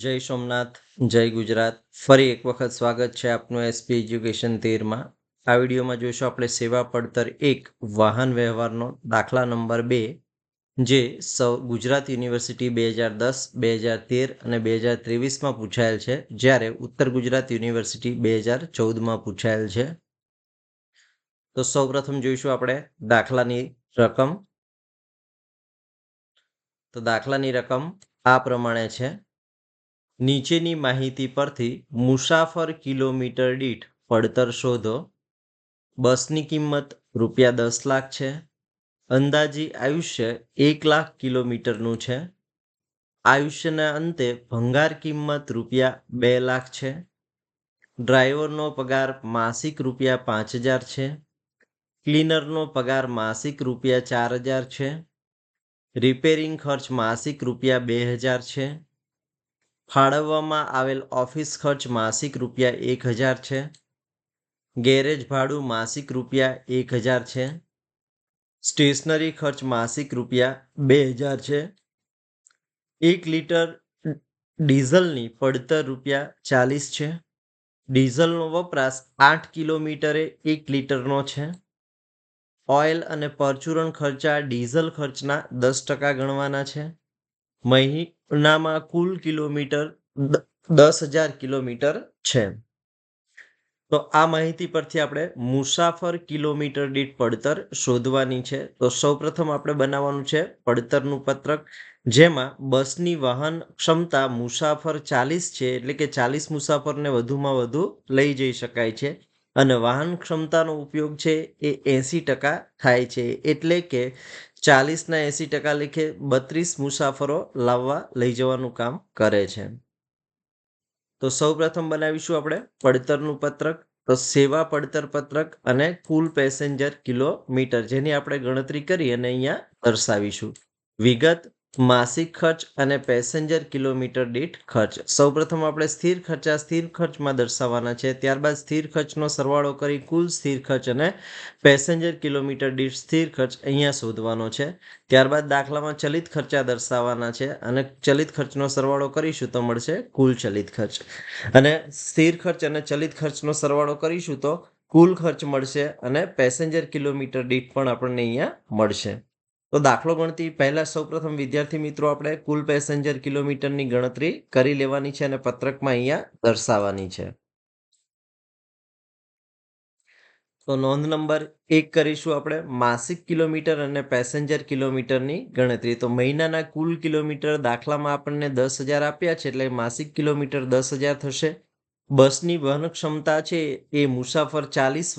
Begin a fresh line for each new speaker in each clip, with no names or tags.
જય સોમનાથ, જય ગુજરાત. ફરી એક વખત સ્વાગત છે આપનું એસપી એજ્યુકેશન તેરમાં. આ વિડીયોમાં જોઈશું આપણે સેવા પડતર એક વાહન વ્યવહારનો દાખલા નંબર બે, જે સૌ ગુજરાત યુનિવર્સિટી બે હજાર દસ, બે હજાર તેર અને બે હજાર ત્રેવીસમાં પૂછાયેલ છે, જ્યારે ઉત્તર ગુજરાત યુનિવર્સિટી બે હજાર ચૌદમાં પૂછાયેલ છે. તો સૌપ્રથમ જોઈશું આપણે દાખલાની રકમ. તો દાખલાની રકમ આ પ્રમાણે છે. નીચેની માહિતી પરથી મુસાફર કિલોમીટર દીઠ પડતર શોધો. બસની કિંમત રૂપિયા દસ લાખ છે. અંદાજી આયુષ્ય એક લાખ કિલોમીટરનું છે. આયુષ્યના અંતે ભંગાર કિંમત રૂપિયા બે લાખ છે. ડ્રાઈવરનો પગાર માસિક રૂપિયા પાંચ હજાર છે. ક્લીનરનો પગાર માસિક રૂપિયા ચાર હજાર છે. રિપેરિંગ ખર્ચ માસિક રૂપિયા બે હજાર છે. ફાળવવામાં આવેલ ઓફિસ ખર્ચ માસિક રૂપિયા એક હજાર છે. ગેરેજ ભાડું માસિક રૂપિયા એક હજાર છે. સ્ટેશનરી ખર્ચ માસિક રૂપિયા બે હજાર છે. એક લીટર ડીઝલની પડતર રૂપિયા ચાલીસ છે. ડીઝલનો વપરાશ આઠ કિલોમીટરે એક લીટરનો છે. ઓઇલ અને પરચુરણ ખર્ચા ડીઝલ ખર્ચના દસ ટકા ગણવાના છે. મહિનામાં કુલ કિલોમીટર દસ હજાર કિલોમીટર છે. તો આ માહિતી પરથી આપણે મુસાફર કિલોમીટર દીઠ પડતર શોધવાની છે. તો સૌપ્રથમ આપણે બનાવવાનું છે પડતરનું પત્રક, જેમાં બસની વાહન ક્ષમતા મુસાફર ચાલીસ છે, એટલે કે ચાલીસ મુસાફરને વધુમાં વધુ લઈ જઈ શકાય છે. અને વાહન ક્ષમતાનો ઉપયોગ છે એ એંસી ટકા થાય છે, એટલે કે ચાલીસના એંસી ટકા લેખે બત્રીસ મુસાફરો લાવવા લઈ જવાનું કામ કરે છે. તો સૌપ્રથમ બનાવીશું આપણે પડતરનું પત્રક. તો સેવા પડતર પત્રક અને કુલ પેસેન્જર કિલોમીટર જેની આપણે ગણતરી કરી અને અહીંયા દર્શાવીશું. વિગત માસિક ખર્ચ અને પેસેન્જર કિલોમીટર દીઠ ખર્ચ. સૌપ્રથમ આપણે સ્થિર ખર્ચા સ્થિર ખર્ચમાં દર્શાવવાના છે. ત્યારબાદ સ્થિર ખર્ચનો સરવાળો કરી કુલ સ્થિર ખર્ચ અને પેસેન્જર કિલોમીટર દીઠ સ્થિર ખર્ચ અહીંયા શોધવાનો છે. ત્યારબાદ દાખલામાં ચલિત ખર્ચા દર્શાવવાના છે અને ચલિત ખર્ચનો સરવાળો કરીશું તો મળશે કુલ ચલિત ખર્ચ. અને સ્થિર ખર્ચ અને ચલિત ખર્ચનો સરવાળો કરીશું તો કુલ ખર્ચ મળશે અને પેસેન્જર કિલોમીટર દીઠ પણ આપણને અહીંયા મળશે. તો દાખલો ગણતી પહેલા સૌપ્રથમ વિદ્યાર્થી મિત્રો આપણે કુલ પેસેન્જર કિલોમીટરની ગણતરી કરી લેવાની છે અને પત્રકમાં અહીંયા દર્શાવવાની છે. તો નોંધ નંબર એક કરીશું આપણે. માસિક કિલોમીટર અને પેસેન્જર કિલોમીટરની ગણતરી. તો મહિનાના કુલ કિલોમીટર દાખલામાં આપણને દસ હજાર આપ્યા છે એટલે માસિક કિલોમીટર દસ હજાર થશે. બસની વહન ક્ષમતા છે એ મુસાફર ચાલીસ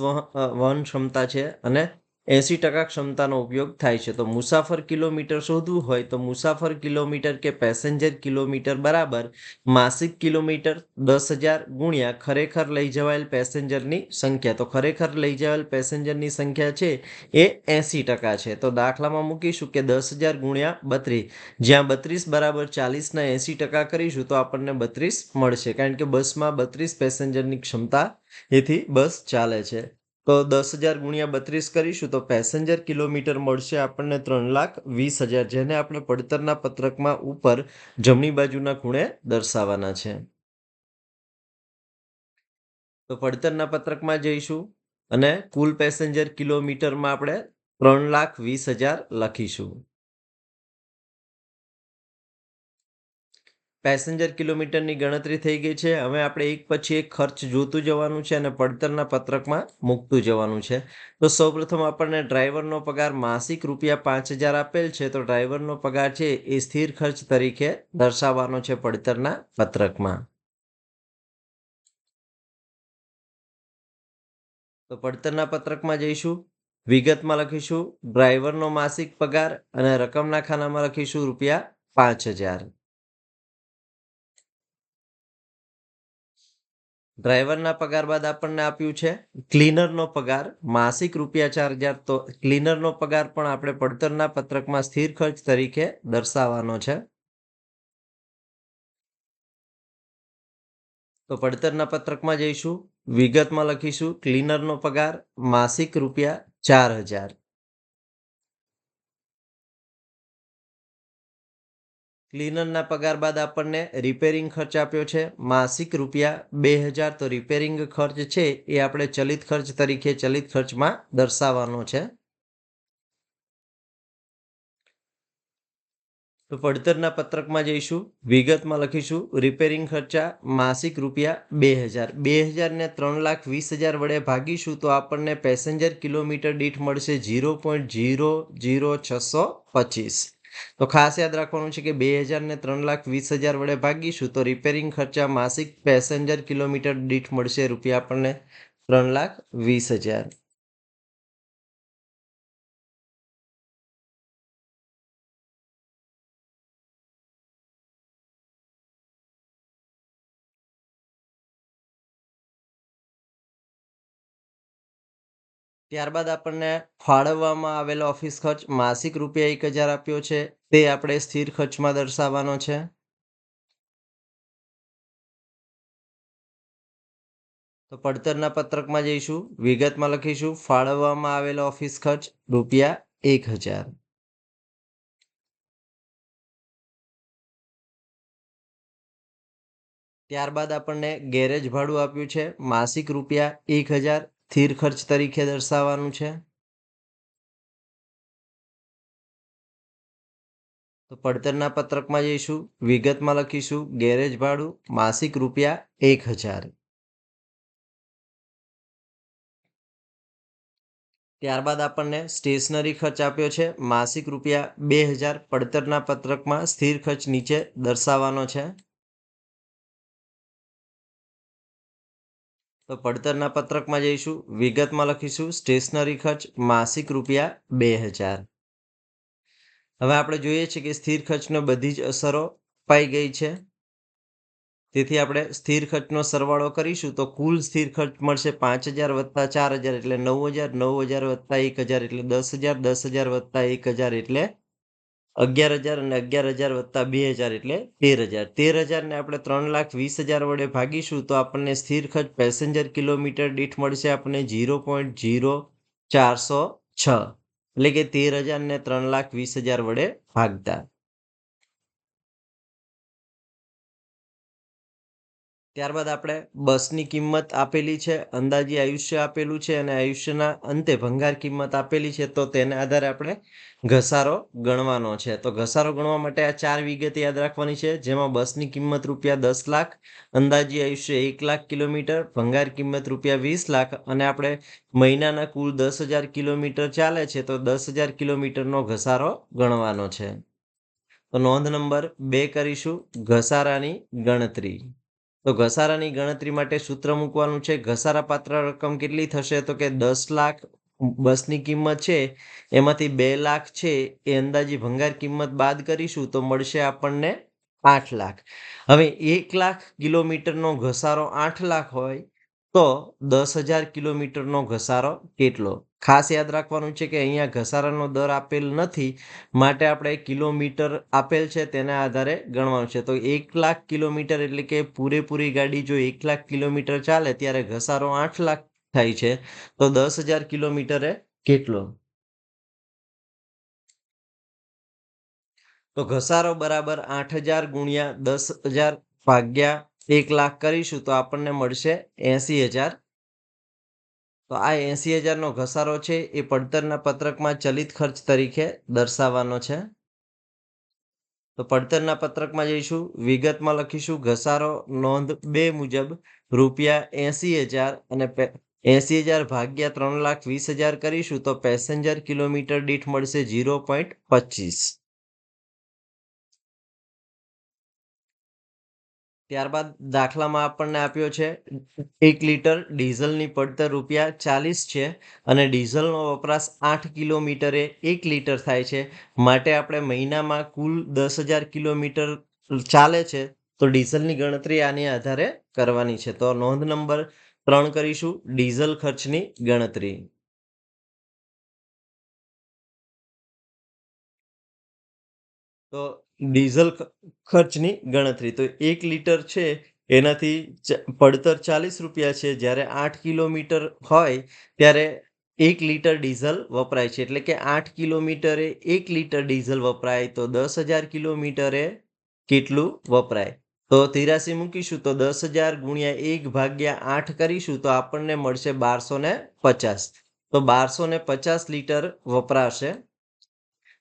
વહન ક્ષમતા છે અને એંસી ટકા ક્ષમતાનો ઉપયોગ થાય છે. તો મુસાફર કિલોમીટર શોધવું હોય તો મુસાફર કિલોમીટર કે પેસેન્જર કિલોમીટર બરાબર માસિક કિલોમીટર દસ હજાર ગુણ્યા ખરેખર લઈ જવાયેલ પેસેન્જરની સંખ્યા. તો ખરેખર લઈ જવાયેલ પેસેન્જરની સંખ્યા છે એ એંસી ટકા છે. તો દાખલામાં મૂકીશું કે દસ હજાર ગુણ્યા બત્રીસ. જ્યાં બત્રીસ બરાબર ચાલીસના એંસી ટકા કરીશું તો આપણને બત્રીસ મળશે. કારણ કે બસમાં બત્રીસ પેસેન્જરની ક્ષમતા એથી બસ ચાલે છે. તો દસ હજાર ગુણ્યા બત્રીસ કરીશું તો પેસેન્જર કિલોમીટર મળશે આપણને ત્રણ લાખ વીસ હજાર, જેને આપણે પડતરના પત્રકમાં ઉપર જમણી બાજુના ખૂણે દર્શાવવાના છે. તો પડતરના પત્રકમાં જઈશું અને કુલ પેસેન્જર કિલોમીટરમાં આપણે ત્રણ લાખ વીસ હજાર લખીશું. પેસેન્જર કિલોમીટરની ગણતરી થઈ ગઈ છે. હવે આપણે એક પછી એક ખર્ચ જોતું જવાનું છે અને પડતરના પત્રકમાં મૂકતું જવાનું છે. તો સૌપ્રથમ આપણને ડ્રાઈવરનો પગાર માસિક રૂપિયા પાંચ હજાર આપેલ છે. તો ડ્રાઈવરનો પગાર છે એ સ્થિર ખર્ચ તરીકે દર્શાવવાનો છે પડતરના પત્રકમાં. તો પડતરના પત્રકમાં જઈશું. વિગતમાં લખીશું. ડ્રાઈવરનો માસિક પગાર અને રકમના ખાનામાં લખીશું રૂપિયા પાંચ હજાર. ડ્રાઈવરના પગાર બાદ આપણને આપ્યું છે ક્લીનરનો પગાર, માસિક રૂપિયા ચાર હજાર તો ક્લીનરનો પગાર પણ આપણે પડતરના પત્રકમાં સ્થિર ખર્ચ તરીકે દર્શાવવાનો છે. તો પડતરના પત્રકમાં જઈશું, વિગતમાં લખીશું, ક્લીનરનો પગાર, માસિક રૂપિયા ચાર હજાર. ક્લીનરના પગાર બાદ આપણને રિપેરિંગ ખર્ચ આપ્યો છે. માસિક રૂપિયા બે હજાર તો રિપેરિંગ ખર્ચ છે એ આપણે ચલિત ખર્ચ તરીકે ચલિત ખર્ચમાં દર્શાવવાનો છે. તો પડતરના પત્રકમાં જઈશું, વિગતમાં લખીશું. રિપેરિંગ ખર્ચા માસિક રૂપિયા બે હજાર. બે હજારને ત્રણ લાખ વીસ હજાર વડે ભાગીશું તો આપણને પેસેન્જર કિલોમીટર દીઠ મળશે ઝીરો પોઈન્ટ ઝીરો ઝીરો છસો પચીસ. તો ખાસ યાદ રાખવાનું છે કે બે હજારને ત્રણ લાખ વીસ હજાર વડે ભાગીશું તો રિપેરિંગ ખર્ચા માસિક પેસેન્જર કિલોમીટર દીઠ મળશે રૂપિયા આપણને ત્રણ લાખ વીસ હજાર. ત્યારબાદ આપણને ફાળવવામાં આવેલો ઓફિસ ખર્ચ, માસિક રૂપિયા એક હજાર આપ્યો છે, તે આપણે સ્થિર ખર્ચમાં દર્શાવવાનો છે. તો પડતરના પત્રકમાં જઈશું, વિગતમાં લખીશું, ફાળવવામાં આવેલો ઓફિસ ખર્ચ રૂપિયા એક હજાર. ત્યારબાદ આપણને ગેરેજ ભાડું આપ્યું છે, માસિક રૂપિયા એક હજાર સ્થિર ખર્ચ તરીકે દર્શાવવાનું છે? તો પડતરના પત્રકમાં જઈશું, વિગતમાં લખીશું. ગેરેજ ભાડું, માસિક રૂપિયા એક હજાર. ત્યારબાદ આપણને સ્ટેશનરી ખર્ચ આપ્યો છે. માસિક રૂપિયા બે હજાર. પડતરના પત્રકમાં સ્થિર ખર્ચ નીચે દર્શાવવાનો છે. તો પડતરના પત્રકમાં જઈશું, વિગતમાં લખીશું, સ્ટેશનરી ખર્ચ, માસિક રૂપિયા બે હજાર. હવે આપણે જોઈએ છીએ કે સ્થિર ખર્ચનો બધી જ અસરો પાઈ ગઈ છે. તેથી આપણે સ્થિર ખર્ચનો સરવાળો કરીશું તો કુલ સ્થિર ખર્ચ મળશે પાંચ હજાર વત્તા ચાર હજાર એટલે નવ હજાર નવ હજાર વત્તા એક હજાર એટલે દસ હજાર દસ હજાર વત્તા એક હજાર એટલે અગિયાર હજાર અને અગિયાર હજાર વત્તા બે હજાર એટલે તેર હજાર. તેર હજારને આપણે ત્રણ લાખ વીસ હજાર વડે ભાગીશું તો આપણને સ્થિર ખર્ચ પેસેન્જર કિલોમીટર દીઠ મળશે આપણને જીરો પોઈન્ટ ઝીરો ચારસો છ. એટલે કે તેર હજારને ત્રણ લાખ વીસ હજાર વડે ભાગતા. ત્યારબાદ આપણે બસની કિંમત આપેલી છે, અંદાજી આયુષ્ય આપેલું છે અને આયુષ્યના અંતે ભંગાર કિંમત આપેલી છે, તો તેના આધારે આપણે ઘસારો ગણવાનો છે. તો ઘસારો ગણવા માટે આ ચાર વિગત યાદ રાખવાની છે, જેમાં બસની કિંમત રૂપિયા દસ લાખ, અંદાજી આયુષ્ય એક લાખ કિલોમીટર, ભંગાર કિંમત રૂપિયા વીસ લાખ અને આપણે મહિનાના કુલ દસ હજાર કિલોમીટર ચાલે છે, તો દસ હજાર કિલોમીટરનો ઘસારો ગણવાનો છે. તો નોંધ નંબર બે કરીશું, ઘસારાની ગણતરી. તો ઘસારાની ગણતરી માટે સૂત્ર મૂકવાનું છે. ઘસારા પાત્ર રકમ કેટલી થશે? તો કે દસ લાખ બસની કિંમત છે, એમાંથી બે લાખ છે, એ અંદાજી ભંગાર કિંમત બાદ કરીશું તો મળશે આપણને આઠ લાખ. હવે એક લાખ કિલોમીટરનો ઘસારો આઠ લાખ હોય તો દસ હજાર કિલોમીટરનો ઘસારો કેટલો? ખાસ યાદ રાખવાનું છે કે અહીંયા ઘસારાનો દર આપેલ નથી. માટે આપણે કિલોમીટર આપેલ છે, તેના આધારે ગણવાનું છે. તો એક લાખ કિલોમીટર એટલે કે પૂરેપૂરી ગાડી જો એક લાખ કિલોમીટર ચાલે, ત્યારે ઘસારો આઠ લાખ થાય છે. તો દસ હજાર કિલોમીટરે કેટલો? તો ઘસારો બરાબર આઠ હજાર ગુણ્યા દસ હજાર ભાગ્યા એક લાખ કરીશું, તો આપણને મળશે એસી હજાર તો આ એસી હજારનો ઘસારો છે, એ પડતરના પત્રકમાં ચલિત ખર્ચ તરીકે દર્શાવવાનો છે. તો પડતરના પત્રકમાં જઈશું, વિગતમાં લખીશું, ઘસારો નોંધ બે મુજબ રૂપિયા એસી હજાર અને એસી હજાર ભાગ્યા ત્રણ લાખ વીસ હજાર કરીશું તો પેસેન્જર કિલોમીટર દીઠ મળશે ઝીરો પોઈન્ટ પચીસ. ત્યારબાદ દાખલામાં આપણને આપ્યો છે, એક લીટર ડીઝલની પડતર રૂપિયા ચાલીસ છે અને ડીઝલનો વપરાશ આઠ કિલોમીટરે એક લીટર થાય છે. માટે આપણે મહિનામાં કુલ દસ હજાર કિલોમીટર ચાલે છે, તો ડીઝલની ગણતરી આની આધારે કરવાની છે. તો નોંધ નંબર ત્રણ કરીશું, ડીઝલ ખર્ચની ગણતરી. તો ડીઝલ ખર્ચની ગણતરી. તો એક લીટર છે, એનાથી પડતર ચાલીસ રૂપિયા છે. જ્યારે આઠ કિલોમીટર હોય, ત્યારે એક લીટર ડીઝલ વપરાય છે. એટલે કે આઠ કિલોમીટરે એક લીટર ડીઝલ વપરાય, તો દસ હજાર કિલોમીટરે કેટલું વપરાય? તો તિરાસી મૂકીશું, તો દસ હજાર ગુણ્યા એક ભાગ્યા આઠ કરીશું, તો આપણને મળશે બારસો ને પચાસ. તો બારસો ને પચાસ લીટર વપરાશે.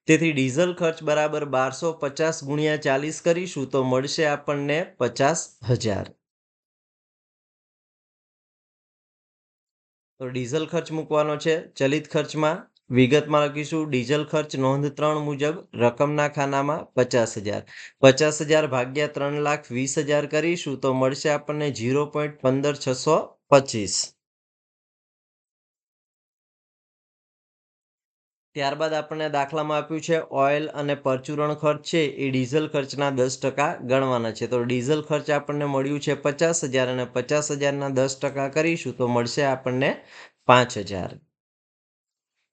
તેથી ડીઝલ ખર્ચ બરાબર બારસો પચાસ ગુણ્યા ચાલીસ કરીશું તો મળશે આપણને પચાસ હજાર. તો ડીઝલ ખર્ચ મૂકવાનો છે. ચલિત ખર્ચમાં વિગતમાં લખીશું. ડીઝલ ખર્ચ નોંધ ત્રણ મુજબ રકમના ખાનામાં પચાસ હજાર. પચાસ હજાર ભાગ્યા ત્રણ લાખ વીસ હજાર કરીશું તો મળશે આપણને ઝીરો પોઈન્ટ પંદર છસો પચીસ. ત્યારબાદ આપણને દાખલામાં આપ્યું છે ઓઇલ અને પરચુરણ ખર્ચ છે. એ ડીઝલ ખર્ચના દસ ટકા ગણવાના છે. તો ડીઝલ ખર્ચ આપણને મળ્યું છે પચાસ હજાર અને પચાસ હજારના દસ ટકા કરીશું તો મળશે આપણને પાંચ હજાર.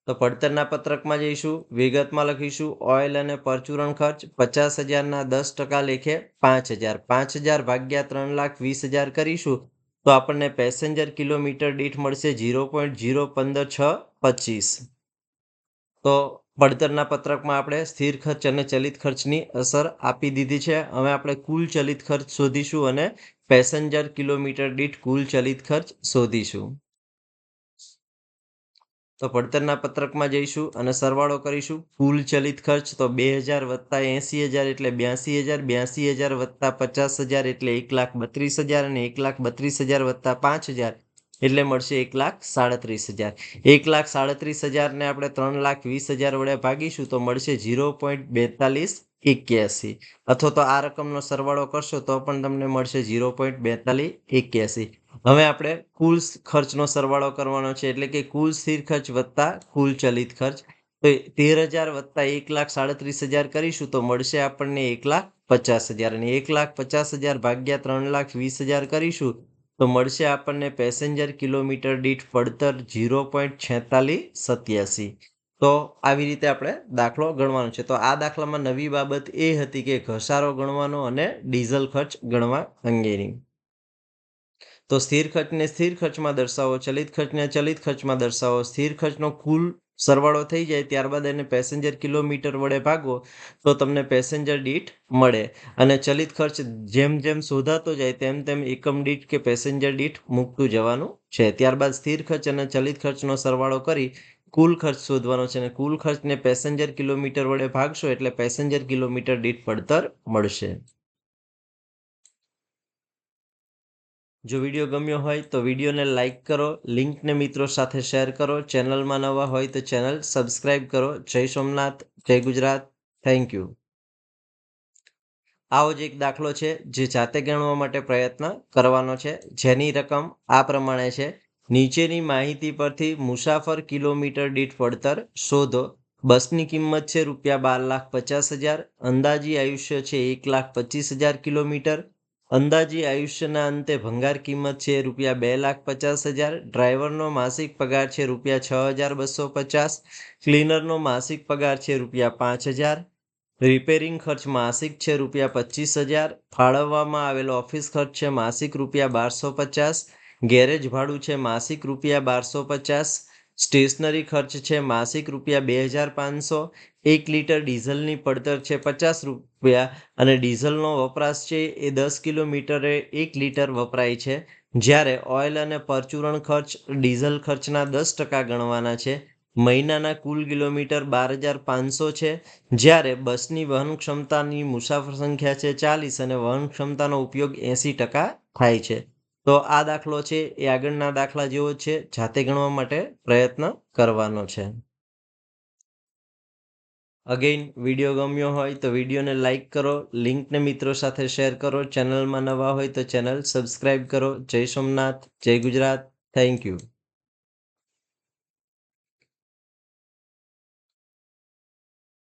તો પડતરના પત્રકમાં જઈશું, વિગતમાં લખીશું, ઓઇલ અને પરચુરણ ખર્ચ પચાસ હજારના દસ ટકા લેખે પાંચ હજાર. પાંચ હજાર ભાગ્યા ત્રણ લાખ વીસ હજાર કરીશું તો આપણને પેસેન્જર કિલોમીટર દીઠ મળશે ઝીરો પોઈન્ટ ઝીરો પંદર છ પચીસ. તો પડતરના પત્રકમાં આપણે સ્થિર ખર્ચ અને ચલિત ખર્ચની અસર આપી દીધી છે. હવે આપણે કુલ ચલિત ખર્ચ શોધીશું અને પેસેન્જર કિલોમીટર દીઠ કુલ ચલિત ખર્ચ શોધીશું. તો પડતરના પત્રકમાં જઈશું અને સરવાળો કરીશું. કુલ ચલિત ખર્ચ તો બે હજાર વત્તા એંસી હજાર એટલે બ્યાસી હજાર બ્યાસી હજાર વત્તા પચાસ હજાર એટલે એક લાખ બત્રીસ હજાર અને એક લાખ બત્રીસ હજાર વત્તા પાંચ હજાર. એટલે મળશે એક લાખ સાડત્રીસ હજાર. એક લાખ સાડત્રીસ હજારને આપણે ત્રણ લાખ વીસ હજાર વડે ભાગીશું તો મળશે ઝીરો પોઈન્ટ બેતાલીસ એક્યાસી. અથવા તો આ રકમનો સરવાળો કરશો તો પણ તમને મળશે ઝીરો પોઈન્ટ બેતાલીસ એક્યાસી. હવે આપણે કુલ ખર્ચનો સરવાળો કરવાનો છે એટલે કે કુલ સ્થિર ખર્ચ વત્તા કુલ ચલિત ખર્ચ. તો તેર હજાર વત્તા એક લાખ સાડત્રીસ હજાર કરીશું તો મળશે આપણને એક લાખ પચાસ હજાર. અને એક લાખ પચાસ હજાર ભાગ્યા ત્રણ લાખ વીસ હજાર કરીશું તો મળશે આપણને પેસેન્જર કિલોમીટર દીઠ પડતર ઝીરો પોઈન્ટ છેતાલીસ સત્યાસી. તો આવી રીતે આપણે દાખલો ગણવાનો છે. તો આ દાખલામાં નવી બાબત એ હતી કે ઘસારો ગણવાનો અને ડીઝલ ખર્ચ ગણવા અંગેની. તો સ્થિર ખર્ચને સ્થિર ખર્ચમાં દર્શાવો, ચલિત ખર્ચને ચલિત ખર્ચમાં દર્શાવો. સ્થિર ખર્ચનો કુલ સરવાળો થઈ જાય ત્યારબાદ એને પેસેન્જર કિલોમીટર વડે ભાગો, તો તમને પેસેન્જર દીઠ મળે. અને ચલિત ખર્ચ જેમ જેમ શોધાતો જાય તેમ તેમ એકમ દીઠ કે પેસેન્જર દીઠ મૂકતું જવાનું છે. ત્યારબાદ સ્થિર ખર્ચ અને ચલિત ખર્ચનો સરવાળો કરી કુલ ખર્ચ શોધવાનો છે અને કુલ ખર્ચને પેસેન્જર કિલોમીટર વડે ભાગશો એટલે પેસેન્જર કિલોમીટર દીઠ પડતર મળશે. જો વીડિયો ગમ્યો હોય તો વિડીયોને લાઇક કરો, લિંકને મિત્રો સાથે શેર કરો, ચેનલમાં નવા હોય તો ચેનલ સબસ્ક્રાઈબ કરો. જય સોમનાથ, જય ગુજરાત, થેન્ક યુ. આવો જ એક દાખલો છે જે જાતે ગણવા માટે પ્રયત્ન કરવાનો છે. જેની રકમ આ પ્રમાણે છે. નીચેની માહિતી પરથી મુસાફર કિલોમીટર દીઠ પડતર શોધો. બસની કિંમત છે રૂપિયા બાર લાખ પચાસ હજાર. અંદાજી આયુષ્ય છે એક લાખ પચીસ હજાર કિલોમીટર. અંદાજી આયુષ્યના અંતે ભંગાર કિંમત છે રૂપિયા બે લાખ પચાસ હજાર, ડ્રાઈવરનો માસિક પગાર છે રૂપિયા છ હજાર બસો પચાસ, ક્લીનરનો માસિક પગાર છે રૂપિયા પાંચ હજાર, રિપેરિંગ ખર્ચ માસિક છે રૂપિયા પચીસ હજાર, ફાળવવામાં આવેલો ઓફિસ ખર્ચ છે માસિક રૂપિયા બારસો પચાસ, ગેરેજ ભાડું છે માસિક રૂપિયા બારસો પચાસ સ્ટેશનરી ખર્ચ છે, માસિક રૂપિયા બે હજાર પાંચસો, એક લીટર ડીઝલની પડતર છે પચાસ રૂપિયા અને ડીઝલનો વપરાશ છે એ દસ કિલોમીટરે એક લીટર વપરાય છે. જ્યારે ઓઇલ અને પરચુરણ ખર્ચ ડીઝલ ખર્ચના દસ ટકા ગણવાના છે. મહિનાના કુલ કિલોમીટર બાર હજાર પાંચસો છે. જ્યારે બસની વહન ક્ષમતાની મુસાફર સંખ્યા છે ચાલીસ અને વહન ક્ષમતાનો ઉપયોગ એંસી ટકા થાય છે. તો આ દાખલો છે, એ આગળના દાખલા જેવો છે, જાતે ગણવા માટે પ્રયત્ન કરવાનો છે. અગેઇન વીડિયો ગમ્યો હોય તો વિડીયોને લાઇક કરો લિંકને મિત્રો સાથે શેર કરો ચેનલમાં નવા હોય તો ચેનલ સબસ્ક્રાઈબ કરો. જય સોમનાથ, જય ગુજરાત થેન્ક યુ